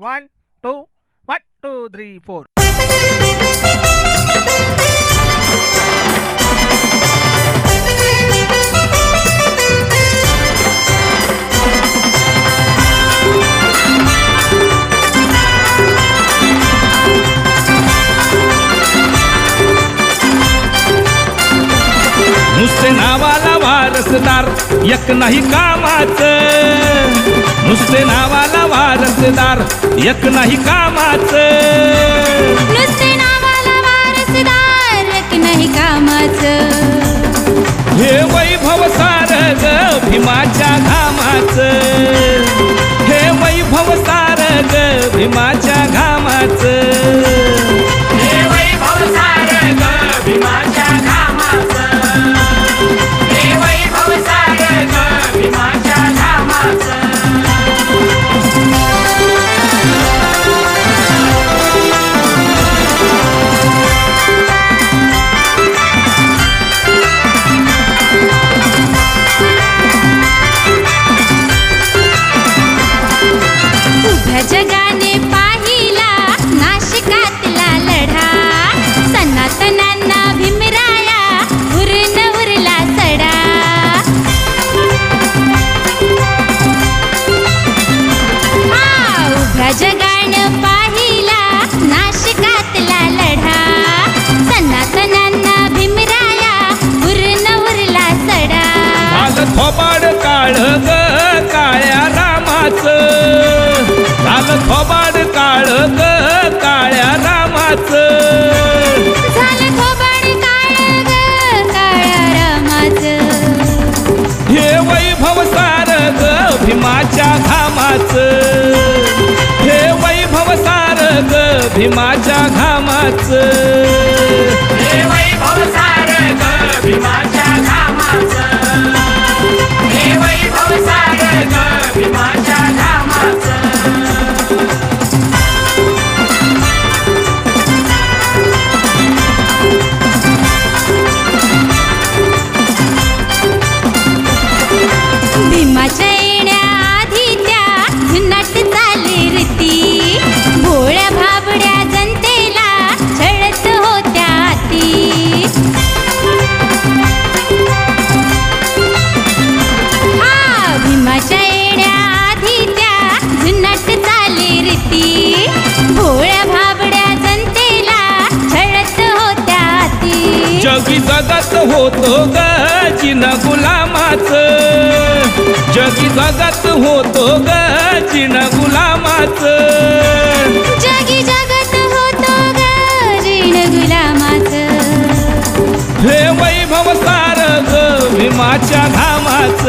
One two one two three four नुसते नावाला वारसदार एक नाही कामाचं. नुसते नावाला वारसदार एक नाही कामाच. नुसते नावाला वारसदार एक नाही कामाचं. हे वैभव सार ग भीमाच्या घामाच हे वैभव सार ग भीमाच्या ग भीमाच्या घामाच. जगी जगत होतो ग जिन गुलामाच. जगी जगत होतो गरीण गुलामाचं. हे वैभव सार ग भीमाच्या घामाच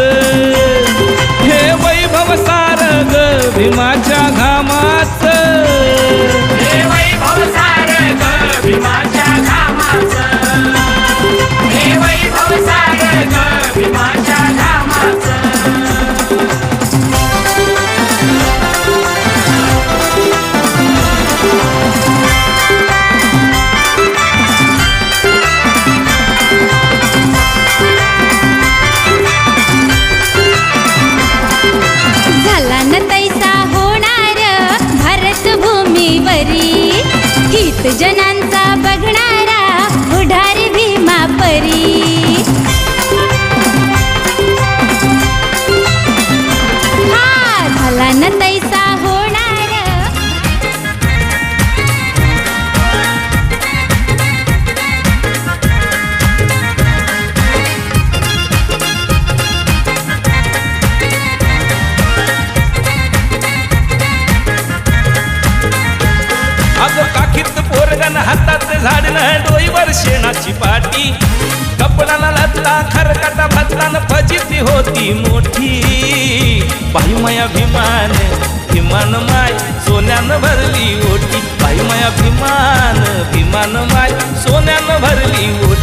हे वैभव सार ग भीमाच्या घामाच हे वैभव सार ग भीमाच्या घामाच बाई माया भीमान भीमान माय सोन्यानं भरली ओटी. बाई माया भीमान भीमान माय सोन्यानं भरली ओटी.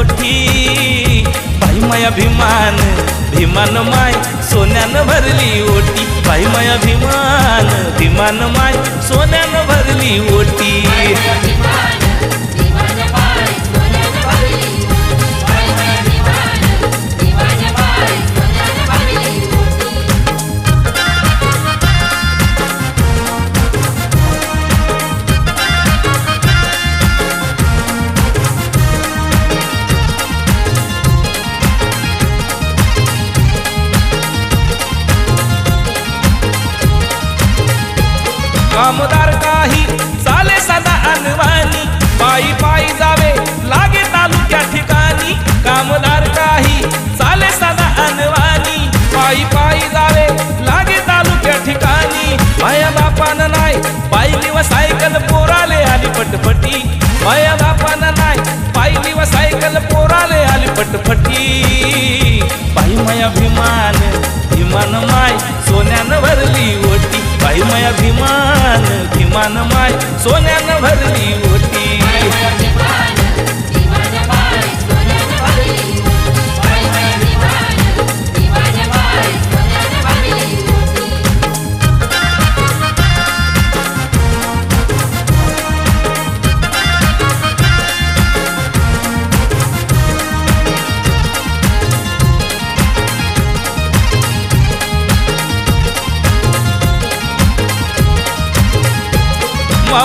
ज्ञानाच्या बाई माया भीमान भीमान माय सोन्यानं भरली ओटी. बाई माया भीमान भीमान माय सोन्यानं भरली ओटी. कामदार काही चाले सदा अनवानी पायी पायी जावे लागे तालुक्या ठिकाणी. कामदार काही चाले सदा अनवानी पायी पायी जावे लागे तालुक्या ठिकाणी. माया बापान नाही पायली व सायकल पोराले आली पटपटी. माया बापान नाही पायली व सायकल पोराले आली पटपटी. पायी माया भीमान विमान माय सोन्यानं भरली माया भीमान भीमान माय सोन्यानं भरली होती.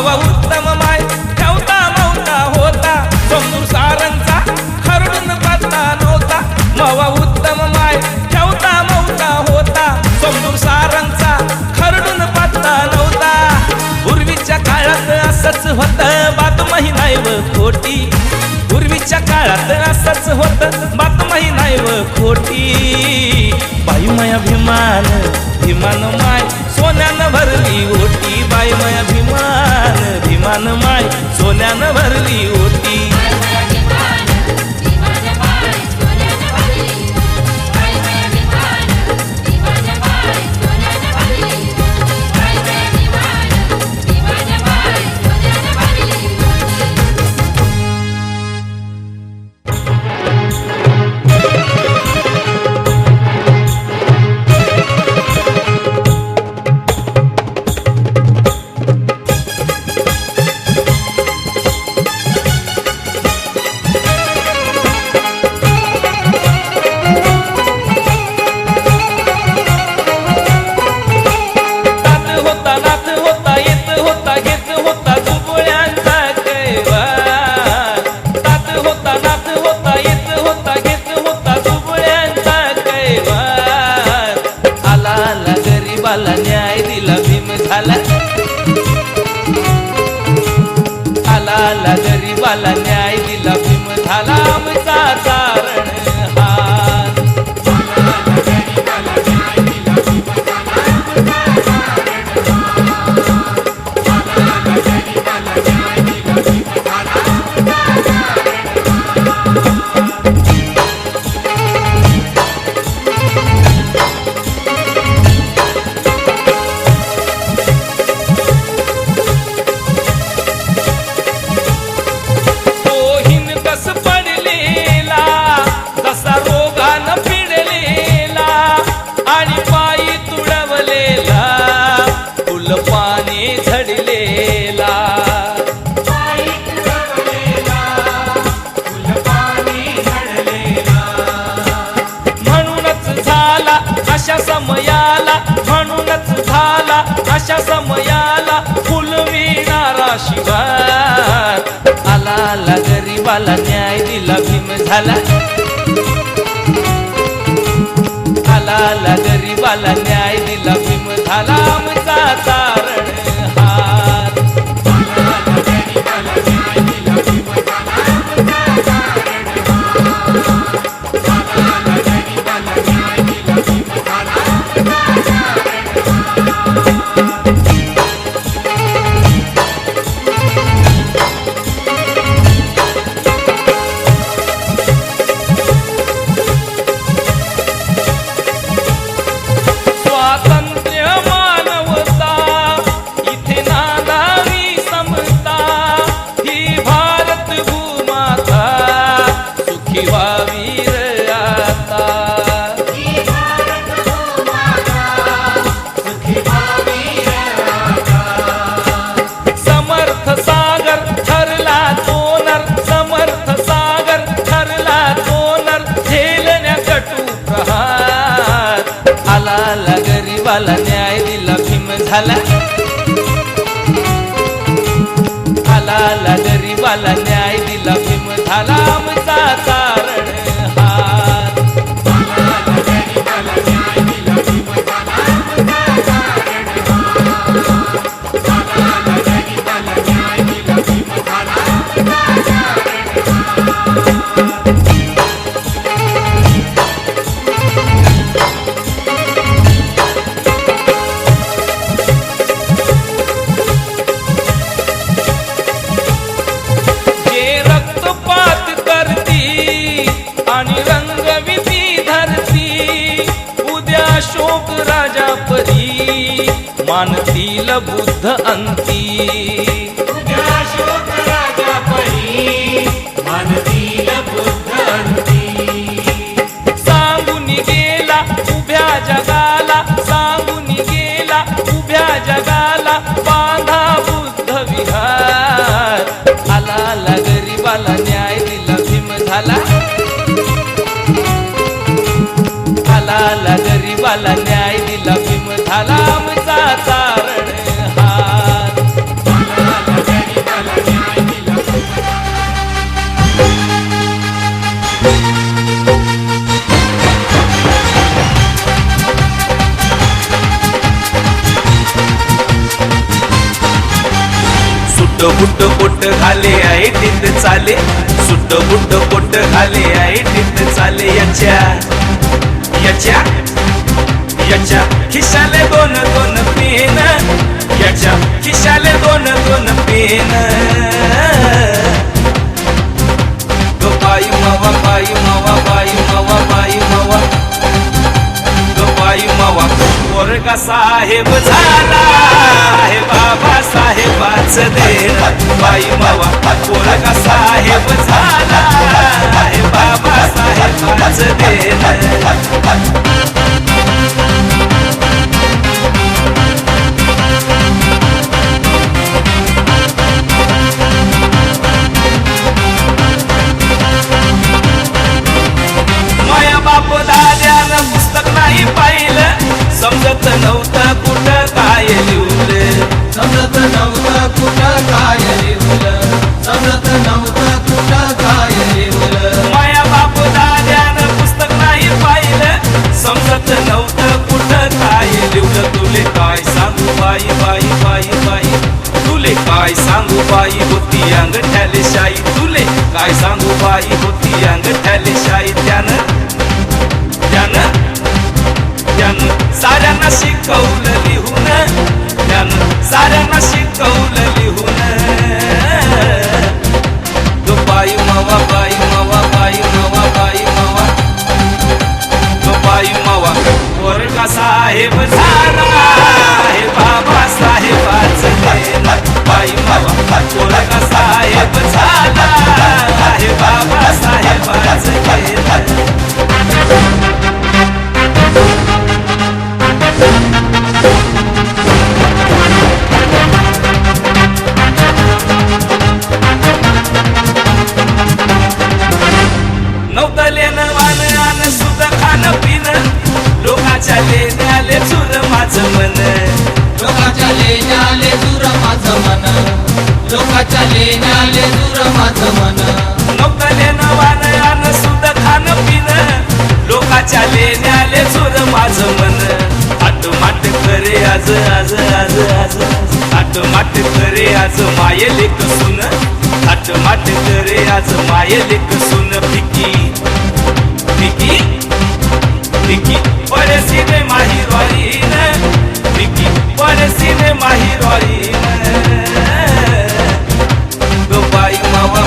भाव उत्तम माय. ठेवता मौता होता. समजूर सारंगचा खरडून पत्ता नव्हता. मावा उत्तम माय. ठेवता मौता होता. समजूर सारंगचा खरडून पत्ता नव्हता. पूर्वीच्या काळात असंच होतं बातमही नाही व खोटी. पूर्वीच्या काळात असंच होतं बातमही नाही व खोटी. बाई माया भीमान भीमान माय. सोन्यानं भरली ओटी बाई माया भीमान भीमान माय. सोन्यानं भरली ओटी. फुलविणारा शिवार आला आला गरीबाला न्याय दिला भीम झाला. आला आला गरीबाला झाला. आला आला गरीबाला कोट पोट घाले आहे टिंड चाले. सुट्ट बुट्ट कोट घाले आहे टिंड चाले. याच्या याच्या याच्या खिशाले दोन दोन पेन. याच्या खिशाले दोन दोन पेन. गो पायू मावा पायू मावा. पोरगा साहेब झाला. आहे बाबा साहेबाच देण. बाई मावा पोरगा साहेब झाला. आहे बाबा साहेबाच देण. साऱ्यांना शिकवलं लिहून. त्यानं साऱ्यांना शिकवलं लिहून. तो बाई मावा बाई मावा बाई मावा बाई मावा. तो बाई मावा वर्गा साहेब झाला. हे बाबा साहेबाच देण बाई मावा वर्गा साहेब झाला. हे बाबा साहेबाच देण आन सुद खान पिन लोकाच्या लेण्याले चुर माझं मन. लोकाच्या लेण्याले दूर माझं मन. लोकाच्या लेण्याले दूर माझं मन. नवतलेन वान आन सुद खान पिन लोकाच्या लेण्याले चुर माझं मन. आट माट करे आज आज आज आज. आट माट करे आज मायले कसून आट माट करे आज मायले कसून फिकी फिकी फिकी पडसीने माहिरवारीन फिकी पडसीने माहिरवारीन गो बाई मावा बाई मावा